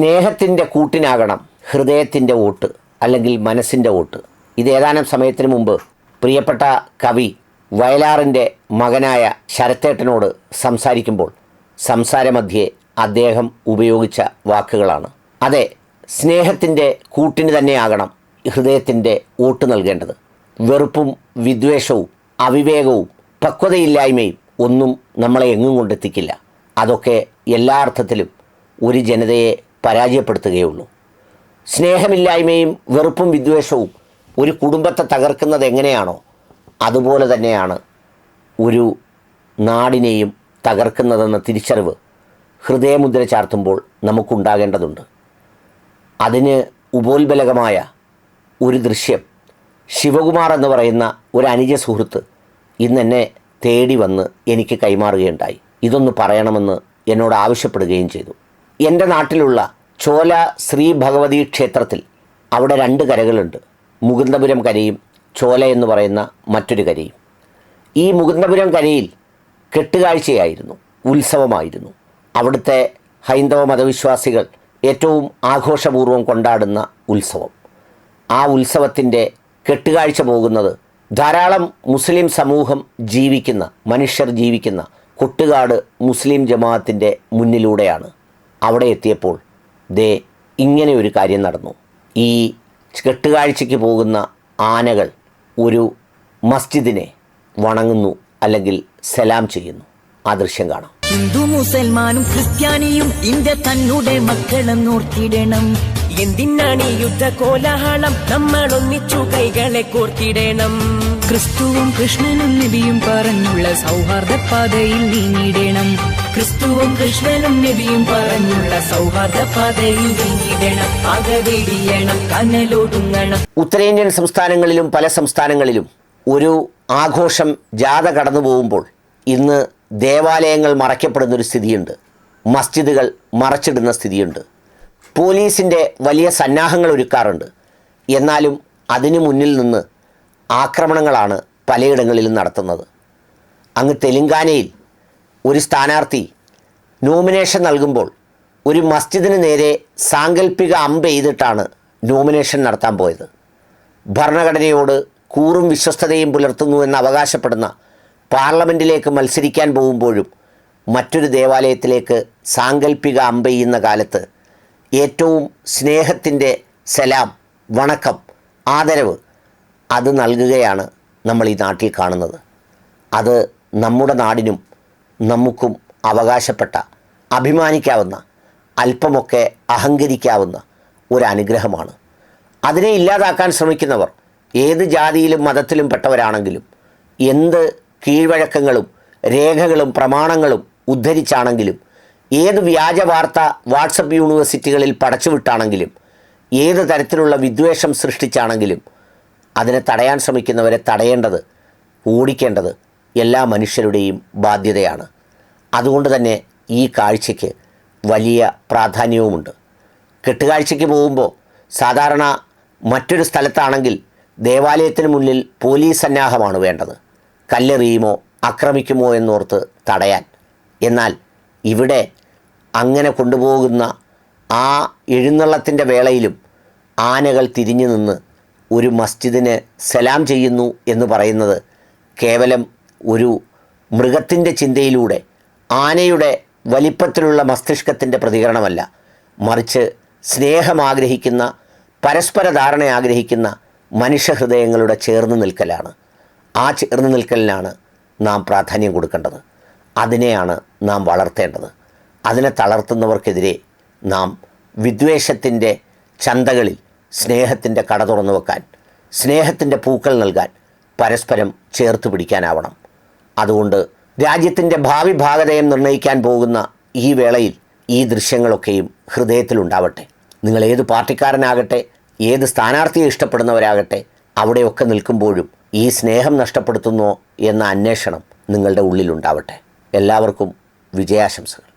സ്നേഹത്തിന്റെ കൂട്ടിനാകണം ഹൃദയത്തിന്റെ വോട്ട് അല്ലെങ്കിൽ മനസ്സിന്റെ വോട്ട്. ഇത് ഏതാനും സമയത്തിന് മുമ്പ് പ്രിയപ്പെട്ട കവി വയലാറിന്റെ മകനായ ശരത്തേട്ടനോട് സംസാരിക്കുമ്പോൾ സംസാരമധ്യേ അദ്ദേഹം ഉപയോഗിച്ച വാക്കുകളാണ്. അതെ സ്നേഹത്തിന്റെ കൂട്ടിന് തന്നെയാകണം ഹൃദയത്തിന്റെ വോട്ട് നൽകേണ്ടത്. വെറുപ്പും വിദ്വേഷവും അവിവേകവും പക്വതയില്ലായ്മയും ഒന്നും നമ്മളെ എങ്ങും കൊണ്ടെത്തിക്കില്ല. അതൊക്കെ എല്ലാ അർത്ഥത്തിലും ഒരു ജനതയെ പരാജയപ്പെടുത്തുകയുള്ളൂ. സ്നേഹമില്ലായ്മയും വെറുപ്പും വിദ്വേഷവും ഒരു കുടുംബത്തെ തകർക്കുന്നത് എങ്ങനെയാണോ അതുപോലെ തന്നെയാണ് ഒരു നാടിനെയും തകർക്കുന്നതെന്ന തിരിച്ചറിവ് ഹൃദയമുദ്ര ചാർത്തുമ്പോൾ നമുക്കുണ്ടാകേണ്ടതുണ്ട്. അതിന് ഉപോത്ബലകമായ ഒരു ദൃശ്യം ശിവകുമാർ എന്ന് പറയുന്ന ഒരു അനുജ സുഹൃത്ത് ഇന്നെന്നെ തേടി വന്ന് എനിക്ക് കൈമാറുകയുണ്ടായി. ഇതൊന്ന് പറയണമെന്ന് എന്നോട് ആവശ്യപ്പെടുകയും ചെയ്തു. എന്റെ നാട്ടിലുള്ള ചോല ശ്രീ ഭഗവതി ക്ഷേത്രത്തിൽ അവിടെ രണ്ട് കരകളുണ്ട്. മുകുന്ദപുരം കരയും ചോല എന്ന് പറയുന്ന മറ്റൊരു കരയും. ഈ മുകുന്ദപുരം കരയിൽ കെട്ടുകാഴ്ചയായിരുന്നു ഉത്സവമായിരുന്നു. അവിടുത്തെ ഹൈന്ദവ മതവിശ്വാസികൾ ഏറ്റവും ആഘോഷപൂർവം കൊണ്ടാടുന്ന ഉത്സവം. ആ ഉത്സവത്തിന്റെ കെട്ടുകാഴ്ച പോകുന്നത് ധാരാളം മുസ്ലിം സമൂഹം ജീവിക്കുന്ന മനുഷ്യർ ജീവിക്കുന്ന കൊട്ടുകാട് മുസ്ലിം ജമാഅത്തിന്റെ മുന്നിലൂടെയാണ്. അവിടെ എത്തിയപ്പോൾ ദേ ഇങ്ങനെ ഒരു കാര്യം നടന്നു. ഈ കെട്ടുകാഴ്ചയ്ക്ക് പോകുന്ന ആനകൾ ഒരു മസ്ജിദിനെ വണങ്ങുന്നു അല്ലെങ്കിൽ സലാം ചെയ്യുന്നു. ആ ദൃശ്യം കാണാം. ഹിന്ദു മുസൽമാനും ക്രിസ്ത്യാനിയും ഇന്ത്യ തന്നുടെ മക്കളെന്നോർത്തിടണം. എന്തിനാണ് ഈ യുദ്ധ കോലാഹളം? നമ്മൾ ഒന്നിച്ചു കൈകളെ കോർത്തിടണം. ക്രിസ്തുവും കൃഷ്ണനും നബിയും പറഞ്ഞുള്ള സൗഹാർദ്ദ പാതയിൽ നീങ്ങിടണം. ക്രിസ്തുവും കൃഷ്ണനും നബിയും പറഞ്ഞുള്ള സൗഹാർദ്ദ പാതയിൽ നീങ്ങിടണം അകവെടിയണം കനലൊടുങ്ങണം. ഉത്തരേന്ത്യൻ സംസ്ഥാനങ്ങളിലും പല സംസ്ഥാനങ്ങളിലും ഒരു ആഘോഷം ജാഥ കടന്നു പോകുമ്പോൾ ഇന്ന് ദേവാലയങ്ങൾ മറയ്ക്കപ്പെടുന്നൊരു സ്ഥിതിയുണ്ട്. മസ്ജിദുകൾ മറച്ചിടുന്ന സ്ഥിതിയുണ്ട്. പോലീസിന്റെ വലിയ സന്നാഹങ്ങൾ ഒരുക്കാറുണ്ട്. എന്നാലും അതിനു മുന്നിൽ നിന്ന് ആക്രമണങ്ങളാണ് പലയിടങ്ങളിലും നടത്തുന്നത്. അങ്ങ് തെലുങ്കാനയിൽ ഒരു സ്ഥാനാർത്ഥി നോമിനേഷൻ നൽകുമ്പോൾ ഒരു മസ്ജിദിന് നേരെ സാങ്കല്പിക അമ്പ് ചെയ്തിട്ടാണ് നോമിനേഷൻ നടത്താൻ പോയത്. ഭരണഘടനയോട് കൂറും വിശ്വസ്തതയും പുലർത്തുന്നു എന്ന് അവകാശപ്പെടുന്ന പാർലമെന്റിലേക്ക് മത്സരിക്കാൻ പോകുമ്പോഴും മറ്റൊരു ദേവാലയത്തിലേക്ക് സാങ്കല്പിക അമ്പ ചെയ്യുന്ന കാലത്ത് ഏറ്റവും സ്നേഹത്തിന്റെ സലാം വണക്കം ആദരവ് അത് നൽകുകയാണ് നമ്മൾ ഈ നാട്ടിൽ കാണുന്നത്. അത് നമ്മുടെ നാടിനും നമുക്കും അവകാശപ്പെട്ട അഭിമാനിക്കാവുന്ന അല്പമൊക്കെ അഹങ്കരിക്കാവുന്ന ഒരു അനുഗ്രഹമാണ്. അതിനെ ഇല്ലാതാക്കാൻ ശ്രമിക്കുന്നവർ ഏത് ജാതിയിലും മതത്തിലും പെട്ടവരാണെങ്കിലും എന്ത് കീഴ്വഴക്കങ്ങളും രേഖകളും പ്രമാണങ്ങളും ഉദ്ധരിച്ചാണെങ്കിലും ഏത് വ്യാജ വാർത്ത വാട്സപ്പ് യൂണിവേഴ്സിറ്റികളിൽ പടച്ചുവിട്ടാണെങ്കിലും ഏത് തരത്തിലുള്ള വിദ്വേഷം സൃഷ്ടിച്ചാണെങ്കിലും അതിനെ തടയാൻ ശ്രമിക്കുന്നവരെ തടയേണ്ടത് ഓടിക്കേണ്ടത് എല്ലാ മനുഷ്യരുടെയും ബാധ്യതയാണ്. അതുകൊണ്ട് തന്നെ ഈ കാഴ്ചയ്ക്ക് വലിയ പ്രാധാന്യവുമുണ്ട്. കെട്ടുകാഴ്ചയ്ക്ക് പോകുമ്പോൾ സാധാരണ മറ്റൊരു സ്ഥലത്താണെങ്കിൽ ദേവാലയത്തിന് മുന്നിൽ പോലീസ് സന്നാഹമാണ് വേണ്ടത്. കല്ലെറിയുമോ ആക്രമിക്കുമോ എന്നോർത്ത് തടയാൻ. എന്നാൽ ഇവിടെ അങ്ങനെ കൊണ്ടുപോകുന്ന ആ എഴുന്നള്ളത്തിന്റെ വേളയിലും ആനകൾ തിരിഞ്ഞു നിന്ന് ഒരു മസ്ജിദിന് സലാം ചെയ്യുന്നു എന്ന് പറയുന്നത് കേവലം ഒരു മൃഗത്തിന്റെ ചിന്തയിലൂടെ ആനയുടെ വലിപ്പത്തിലുള്ള മസ്തിഷ്കത്തിന്റെ പ്രതികരണമല്ല. മറിച്ച് സ്നേഹം ആഗ്രഹിക്കുന്ന പരസ്പര ധാരണ ആഗ്രഹിക്കുന്ന മനുഷ്യഹൃദയങ്ങളുടെ ചേർന്ന് നിൽക്കലാണ്. ആ ചേർന്ന് നിൽക്കലിനാണ് നാം പ്രാധാന്യം കൊടുക്കേണ്ടത്. അതിനെയാണ് നാം വളർത്തേണ്ടത്. അതിനെ തളർത്തുന്നവർക്കെതിരെ നാം വിദ്വേഷത്തിന്റെ ചന്തകളിൽ സ്നേഹത്തിന്റെ കട തുറന്നു വെക്കാൻ സ്നേഹത്തിന്റെ പൂക്കൾ നൽകാൻ പരസ്പരം ചേർത്ത് പിടിക്കാനാവണം. അതുകൊണ്ട് രാജ്യത്തിന്റെ ഭാവി ഭാഗതയം നിർണയിക്കാൻ പോകുന്ന ഈ വേളയിൽ ഈ ദൃശ്യങ്ങളൊക്കെയും ഹൃദയത്തിലുണ്ടാവട്ടെ നിങ്ങൾ ഏത് പാർട്ടിക്കാരനാകട്ടെ ഏത് സ്ഥാനാർത്ഥിയെ ഇഷ്ടപ്പെടുന്നവരാകട്ടെ അവിടെയൊക്കെ നിൽക്കുമ്പോഴും ഈ സ്നേഹം നഷ്ടപ്പെടുത്തുന്നോ എന്ന അന്വേഷണം നിങ്ങളുടെ ഉള്ളിലുണ്ടാവട്ടെ. എല്ലാവർക്കും വിജയാശംസകൾ.